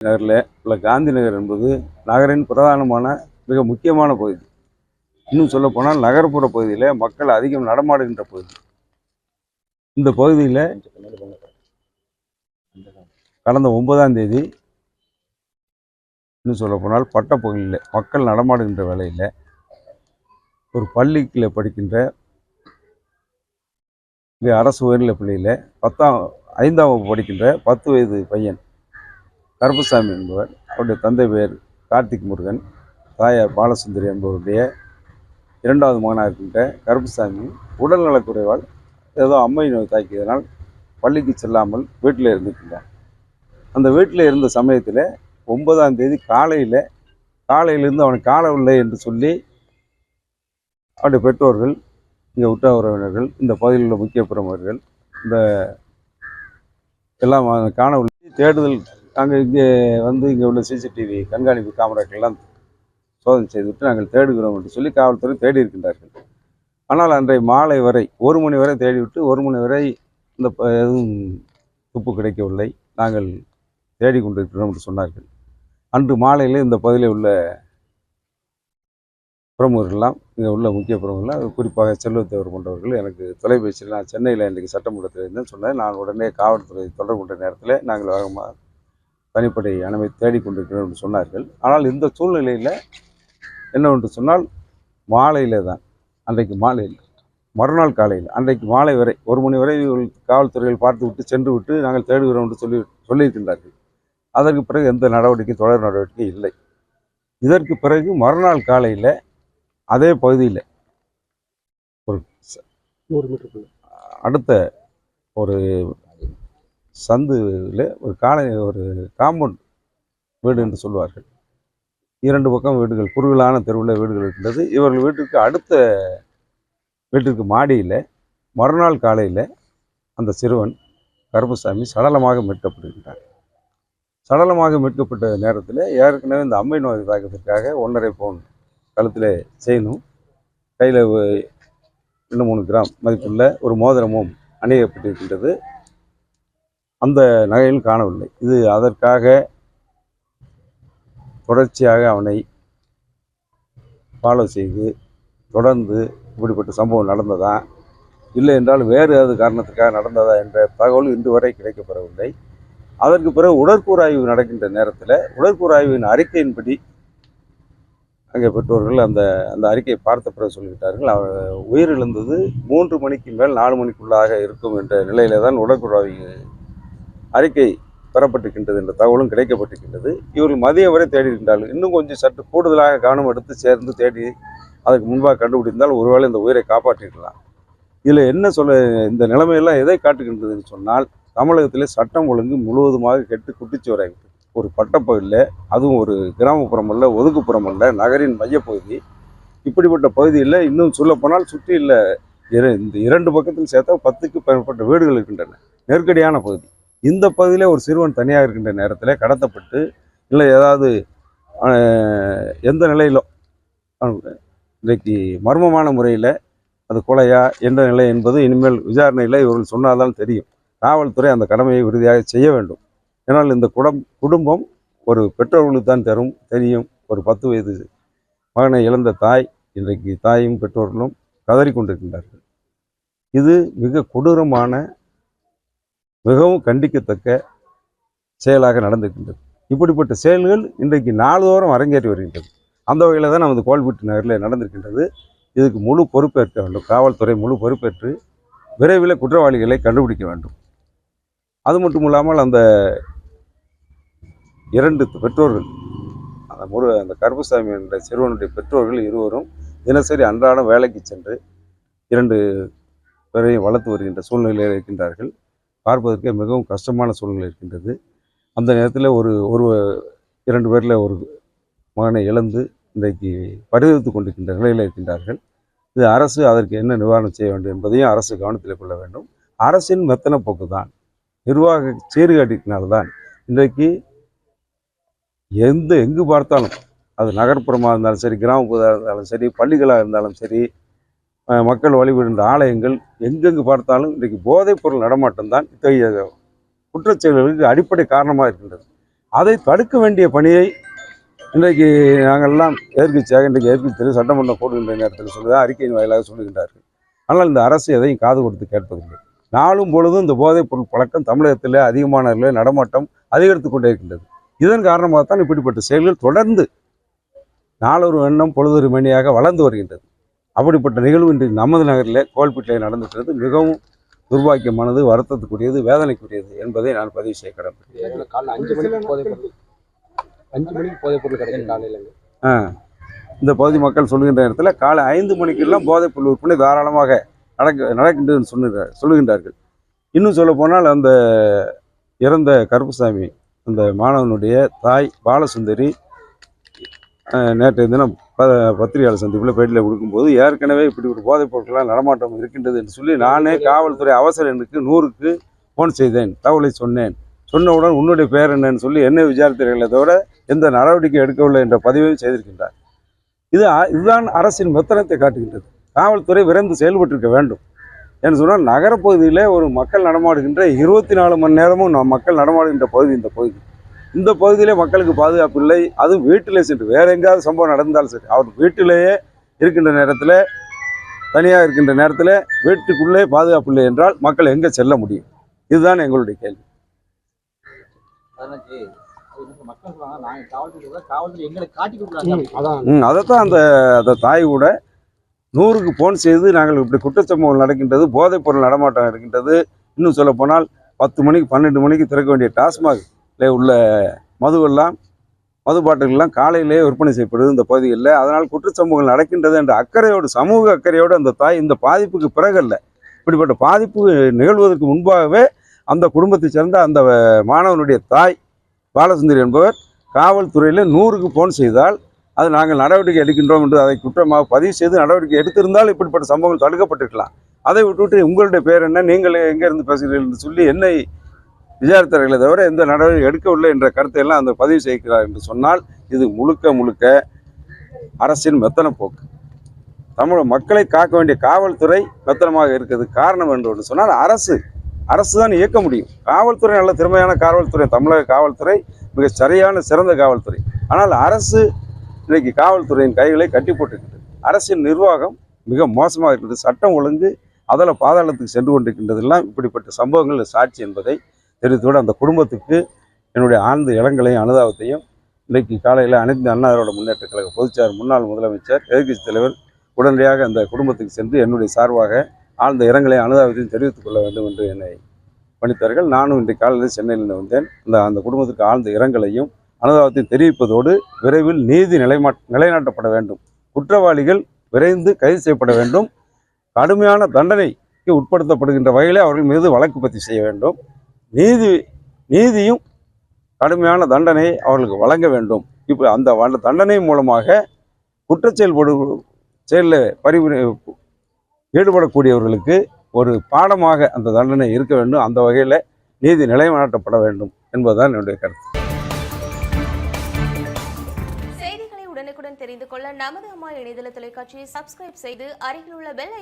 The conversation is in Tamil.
நகரில் உள்ள காந்தி நகர் என்பது நகரின் பிரதானமான மிக முக்கியமான பகுதி. இன்னும் சொல்லப்போனால் நகர்ப்புற பகுதியில் மக்கள் அதிகம் நடமாடுகின்ற பகுதி. இந்த பகுதியில் கடந்த ஒன்பதாம் தேதி இன்னும் சொல்லப்போனால் பட்டப்பகுதியில் மக்கள் நடமாடுகின்ற வேலையில் ஒரு பள்ளிக்கில் படிக்கின்ற இங்கே அரசு உயர்நிலை பள்ளியில் பத்தாம் ஐந்தாம் வகுப்பு படிக்கின்ற பத்து வயது பையன் கருப்பசாமி என்பவர் அவருடைய தந்தை பெயர் கார்த்திக் முருகன் தாயார் பாலசுந்தரி என்பவருடைய இரண்டாவது மகனாக இருக்கின்ற கருப்பசாமி உடல்நலக்குறைவால் ஏதோ அம்மை நோய் தாக்கியதனால் பள்ளிக்கு செல்லாமல் வீட்டில் இருந்துக்கிட்டார் அந்த வீட்டில் இருந்த சமயத்தில் ஒன்பதாம் தேதி காலையில் காலையிலிருந்து அவனுக்கு காணவில்லை என்று சொல்லி அவருடைய பெற்றோர்கள் இங்கே உற்றார் உறவினர்கள் இந்த பகுதியில் உள்ள முக்கிய பிரமுகர்கள் இந்த எல்லாம் காணவில்லை தேடுதல் நாங்கள் இங்கே வந்து இங்கே உள்ள சிசிடிவி கண்காணிப்பு கேமராக்கள்லாம் சோதனை செய்துவிட்டு நாங்கள் தேடுகிறோம் என்று சொல்லி காவல்துறை தேடி இருக்கின்றார்கள். ஆனால் அன்றைய மாலை வரை ஒரு மணி வரை தேடிவிட்டு ஒரு மணி வரை இந்த எதுவும் துப்பு கிடைக்கவில்லை. நாங்கள் தேடிக் கொண்டிருக்கிறோம் என்று சொன்னார்கள். அன்று மாலையில் இந்த பகுதியில் உள்ள பிரமுகர்கள்லாம் இங்கே உள்ள முக்கிய பிரமுகர்கள்லாம் குறிப்பாக செல்வத்தேவர் போன்றவர்கள் எனக்கு தொலைபேசியில் நான் சென்னையில் இன்றைக்கு சட்டமன்றத்தில் இருந்தேன் சொன்னேன். நான் உடனே காவல்துறை தொடர்பு கொண்ட நேரத்தில் நாங்கள் வேகமாக தனிப்படை அனுமதி தேடிக் கொண்டிருக்கிறோம் என்று சொன்னார்கள். ஆனால் இந்த சூழ்நிலையில் என்னவென்று சொன்னால் மாலையில் தான். அன்றைக்கு மாலையில் மறுநாள் காலையில் அன்றைக்கு மாலை வரை ஒரு மணி வரை காவல்துறையில் பார்த்து விட்டு சென்று விட்டு நாங்கள் தேடுகிறோம் என்று சொல்லி சொல்லியிருக்கின்றார்கள். அதற்கு பிறகு எந்த நடவடிக்கை தொடர் நடவடிக்கை இல்லை. இதற்கு பிறகு மறுநாள் காலையில் அதே பகுதியில் ஒரு அடுத்த ஒரு சந்துல ஒரு காலை ஒரு காம்பவுண்ட் வீடு என்று சொல்வார்கள். இரண்டு பக்கம் வீடுகள் குறுகலான தெருவில் வீடுகள் இருக்கின்றது இவர்கள் வீட்டுக்கு அடுத்த வீட்டிற்கு மாடியில் மறுநாள் காலையில் அந்த சிறுவன் கருப்பசாமி சடலமாக மீட்கப்படுகின்றார் சடலமாக மீட்கப்பட்ட நேரத்தில் ஏற்கனவே இந்த அம்மை நோய் தாக்கத்திற்காக ஒன்றரை பவுன் கழுத்தில் செயினும் கையில் ரெண்டு மூணு கிராம் மதிப்புள்ள ஒரு மோதிரமும் அணியப்பட்டிருக்கின்றது. அந்த நகையில் காணவில்லை. இது அதற்காக தொடர்ச்சியாக அவனை ஃபாலோ செய்து தொடர்ந்து இப்படிப்பட்ட சம்பவம் நடந்ததா? இல்லை என்றால் வேறு ஏதாவது காரணத்துக்காக நடந்ததா என்ற தகவல் இன்று வரை கிடைக்கப்பெறவில்லை. அதற்கு பிறகு உடற்கூறாய்வு நடக்கின்ற நேரத்தில் உடற்கூறாய்வின் அறிக்கையின்படி அங்கே பெற்றோர்கள் அந்த அந்த அறிக்கையை பார்த்த பிறகு சொல்லிவிட்டார்கள் அவர் உயிரிழந்தது மூன்று மணிக்கு மேல் நாலு மணிக்குள்ளாக இருக்கும் என்ற நிலையில தான் உடற்கூறாய்வு அறிக்கை பெறப்பட்டிருக்கின்றது என்ற தகவலும் கிடைக்கப்பட்டிருக்கின்றது. இவர்கள் மதியம் வரை தேடி இருக்கின்றார்கள் இன்னும் கொஞ்சம் சற்று கூடுதலாக கவனம் எடுத்து சேர்ந்து தேடி அதுக்கு முன்பாக கண்டுபிடித்தால் ஒருவேளை இந்த உயிரை காப்பாற்றிருக்கலாம் இதில் என்ன சொல்ல இந்த நிலைமையெல்லாம் எதை காட்டுகின்றதுன்னு சொன்னால் தமிழகத்திலே சட்டம் ஒழுங்கு முழுவதுமாக கெட்டு குட்டிச்சுவராகிட்டு ஒரு பட்டப்பகுதியில் அதுவும் ஒரு கிராமப்புறம் அல்ல ஒதுக்குப்புறம் அல்ல நகரின் மையப்பகுதி இப்படிப்பட்ட பகுதியில் இன்னும் சொல்லப்போனால் சுற்றி இல்லை இர- இந்த இரண்டு பக்கத்தில் சேர்த்தா பத்துக்கு மேற்பட்ட வீடுகள் இருக்கின்றன. நெருக்கடியான பகுதி. இந்த பகுதியில் ஒரு சிறுவன் தனியாக இருக்கின்ற நேரத்தில் கடத்தப்பட்டு இல்லை ஏதாவது எந்த நிலையிலோ இன்றைக்கு மர்மமான முறையில் அது கொலையா என்ற நிலை என்பது இனிமேல் விசாரணையில் இவர்கள் சொன்னால்தான் தெரியும். காவல்துறை அந்த கடமையை உறுதியாக செய்ய வேண்டும். ஏன்னால் இந்த குடம் குடும்பம் ஒரு பெற்றோர்களுக்கு தான் தரும் தெரியும். ஒரு பத்து வயது மகனை இழந்த தாய் இன்றைக்கு தாயும் பெற்றோர்களும் கதறி கொண்டிருக்கின்றார்கள் இது மிக கொடூரமான மிகவும் கண்டிக்கத்தக்க செயலாக நடந்துகின்றது இப்படிப்பட்ட செயல்கள் இன்றைக்கு நாள்தோறும் அரங்கேறி வருகின்றது. அந்த வகையில் தான் நமது கோல்பீட்டு நகரில் நடந்திருக்கின்றது. இதுக்கு முழு பொறுப்பேற்க வேண்டும். காவல்துறை முழு பொறுப்பேற்று விரைவில் குற்றவாளிகளை கண்டுபிடிக்க வேண்டும். அது மட்டும் இல்லாமல் அந்த இரண்டு பெற்றோர்கள் அந்த முரு அந்த கருப்பசாமி என்ற சிறுவனுடைய பெற்றோர்கள் இருவரும் தினசரி அன்றாடம் வேலைக்கு சென்று இரண்டு பேரையும் வளர்த்து வருகின்ற சூழ்நிலையில் இருக்கின்றார்கள். பார்ப்பதற்கே மிகவும் கஷ்டமான சூழ்நிலை இருக்கின்றது. அந்த நேரத்தில் ஒரு ஒரு இரண்டு பேரில் ஒரு மகனை இழந்து இன்றைக்கு பரிதவித்து கொண்டிருக்கின்ற நிலையில் இருக்கின்றார்கள். இது அரசு அதற்கு என்ன நிவாரணம் செய்ய வேண்டும் என்பதையும் அரசு கவனத்தில் கொள்ள வேண்டும். அரசின் மெத்தன போக்கு தான் நிர்வாக சீர்காட்டினால்தான் இன்றைக்கு எந்த எங்கு பார்த்தாலும் அது நகர்ப்புறமாக இருந்தாலும் சரி கிராமப்புறமாக இருந்தாலும் சரி பள்ளிகளாக இருந்தாலும் சரி மக்கள் வழிபடுகின்ற ஆலயங்கள் எங்கெங்கு பார்த்தாலும் இன்றைக்கு போதைப் பொருள் நடமாட்டம் தான் இத்தகைய குற்றச்செயல்களுக்கு அடிப்படை காரணமாக இருக்கின்றது. அதை தடுக்க வேண்டிய பணியை இன்றைக்கு நாங்கள்லாம் எதிர்கட்சியாக இன்றைக்கு எதிர்க்கட்சி சட்டமன்றம் கூடுகின்ற நேரத்தில் சொல்லுவதா அறிக்கையின் வாயிலாக சொல்லுகின்றார்கள். ஆனால் இந்த அரசு எதையும் காது கொடுத்து கேட்பதில்லை. நாளும் பொழுதும் இந்த போதைப் பொருள் பழக்கம் தமிழகத்தில் அதிகமானவர்களே நடமாட்டம் அதிகரித்து கொண்டே இருக்கின்றது. இதன் காரணமாக தான் இப்படிப்பட்ட செயல்கள் தொடர்ந்து நாளொரு எண்ணம் பொழுதொரு மணியாக வளர்ந்து வருகின்றது. அப்படிப்பட்ட நிகழ்வு இன்று நமது நகரில் கோல்பீட்டில் நடந்துக்கிறது மிகவும் துர்பாக்கியமானது வருத்தத்துக்குரியது வேதனைக்குரியது என்பதை நான் பதிவு செய்ய கடமை இதுல காலைல அஞ்சு மணிக்கு போதைப் பொருள் அஞ்சு மணிக்கு கிடைக்கும் காலையில ஆ இந்த பகுதி மக்கள் சொல்லுகின்ற நேரத்தில் காலை ஐந்து மணிக்கெல்லாம் போதைப் பொருள் விற்பனை தாராளமாக நடக்க நடக்கின்றது சொல்லுகிறார் சொல்லுகின்றார்கள். இன்னும் சொல்ல போனால் அந்த இறந்த கருப்புசாமி அந்த மாணவனுடைய தாய் பாலசுந்தரி நேற்று நேற்றைய தினம் ப பத்திரிகையாளர் சந்திப்பில் பேட்டியில் கொடுக்கும்போது ஏற்கனவே இப்படி ஒரு போதைப் பொருட்களால் நடமாட்டம் இருக்கின்றது என்று சொல்லி நானே காவல்துறை அவசர எண்ணுக்கு நூறுக்கு ஃபோன் செய்தேன். தகவலை சொன்னேன். சொன்னவுடன் உன்னுடைய பேர் என்னன்னு சொல்லி என்ன விசாரித்தீர்களே தவிர எந்த நடவடிக்கை எடுக்கவில்லை என்ற பதிவையும் செய்திருக்கின்றார். இது இதுதான் அரசின் மெத்தனத்தை காட்டுகின்றது. காவல்துறை விரைந்து செயல்பட்டிருக்க வேண்டும். என்று சொன்னால் நகரப்பகுதியில் ஒரு மக்கள் நடமாடுகின்ற இருபத்தி நாலு மணி நேரமும் நான் மக்கள் நடமாடுகின்ற பகுதி இந்த பகுதி. இந்த பகுதியிலே மக்களுக்கு பாதுகாப்பு இல்லை. அதுவும் வீட்டிலே சென்று வேற எங்கேயாவது சம்பவம் நடந்தாலும் சரி அவர் வீட்டிலேயே இருக்கின்ற நேரத்தில் தனியாக இருக்கின்ற நேரத்தில் வீட்டுக்குள்ளே பாதுகாப்பு இல்லை என்றால் மக்கள் எங்கே செல்ல முடியும்? இதுதான் எங்களுடைய கேள்வி. அதைத்தான் அந்த அந்த தாய் கூட நூறுக்கு ஃபோன் செய்து நாங்கள் இப்படி குற்றச்சம்பவம் நடக்கின்றது போதைப் பொருள் நடமாட்டம் இருக்கின்றது. இன்னும் சொல்ல போனால் பத்து மணிக்கு பன்னெண்டு மணிக்கு திறக்க வேண்டிய டாஸ்மாகில் உள்ள மதுவெல்லாம் மது பாட்டில்கள்லாம் காலையிலேயே விற்பனை செய்யப்படுது இந்த பகுதிகளில். அதனால் குற்றச்சம்பவங்கள் நடக்கின்றது என்ற அக்கறையோடு சமூக அக்கறையோடு அந்த தாய் இந்த பாதிப்புக்கு பிறகல்ல இப்படிப்பட்ட பாதிப்பு நிகழ்வதற்கு முன்பாகவே அந்த குடும்பத்தைச் சேர்ந்த அந்த மாணவனுடைய தாய் பாலசுந்தரி என்பவர் காவல்துறையில் நூறுக்கு ஃபோன் செய்தால் அது நாங்கள் நடவடிக்கை எடுக்கின்றோம் என்று அதை குற்றமாக பதிவு செய்து நடவடிக்கை எடுத்திருந்தால் இப்படிப்பட்ட சம்பவங்கள் தடுக்கப்பட்டிருக்கலாம். அதை விட்டுவிட்டு உங்களுடைய பேர் என்ன நீங்கள் எங்கேருந்து பேசுகிறீர்கள் என்று சொல்லி என்னை விசாரித்தார்களே தவிர எந்த நடவடிக்கை எடுக்கவில்லை என்ற கருத்தை எல்லாம் அந்த பதிவு செய்கிறார் என்று சொன்னால் இது முழுக்க முழுக்க அரசின் மெத்தன போக்கு. தமிழ் மக்களை காக்க வேண்டிய காவல்துறை மெத்தனமாக இருக்கிறது காரணம் என்று ஒன்று சொன்னால் அரசு அரசு தான் இயக்க முடியும். காவல்துறை நல்ல திறமையான காவல்துறை தமிழக காவல்துறை மிக சரியான சிறந்த காவல்துறை. ஆனால் அரசு இன்றைக்கு காவல்துறையின் கைகளை கட்டி போட்டிருக்கிறது அரசின் நிர்வாகம் மிக மோசமாக இருக்கிறது. சட்டம் ஒழுங்கு அதில் பாதாளத்துக்கு சென்று கொண்டிருக்கின்றதெல்லாம் இப்படிப்பட்ட சம்பவங்கள் சாட்சி என்பதை தெரிவித்தோடு அந்த குடும்பத்துக்கு என்னுடைய ஆழ்ந்த இளங்களையும் அனுதாபத்தையும் இன்றைக்கு காலையில் அனைத்து அண்ணாரோட முன்னேற்ற கழக பொதுச்சார் முன்னாள் முதலமைச்சர் எதிர்க்கட்சி தலைவர் உடனடியாக அந்த குடும்பத்துக்கு சென்று என்னுடைய சார்பாக ஆழ்ந்த இரங்கலையும் அனுதாபத்தையும் தெரிவித்துக் கொள்ள வேண்டும் என்று என்னை பணித்தார்கள் நானும் இன்றைக்கு காலையில் சென்னையிலிருந்து வந்தேன். அந்த அந்த குடும்பத்துக்கு ஆழ்ந்த இரங்கலையும் அனுதாபத்தையும் தெரிவிப்பதோடு விரைவில் நீதி நிலைமா நிலைநாட்டப்பட வேண்டும். குற்றவாளிகள் விரைந்து கைது செய்யப்பட வேண்டும். கடுமையான தண்டனைக்கு உட்படுத்தப்படுகின்ற வகையில் அவர்கள் மீது வழக்கு பதிவு செய்ய வேண்டும். நீதி நீதியும் கடுமையான தண்டனையை அவர்களுக்கு வழங்க வேண்டும். இப்போ அந்த தண்டனை மூலமாக குற்றச்செயல்படு செயலில் பரிவுரை ஈடுபடக்கூடியவர்களுக்கு ஒரு பாடமாக அந்த தண்டனை இருக்க வேண்டும். அந்த வகையில் நீதி நிலைநாட்டப்பட வேண்டும் என்பதுதான் என்னுடைய கருத்து. செய்திகளை உடனுக்குடன் தெரிந்து கொள்ள நமது அம்மா இணையதள தொலைக்காட்சியை சப்ஸ்கிரைப் செய்து அருகில் உள்ள பெல்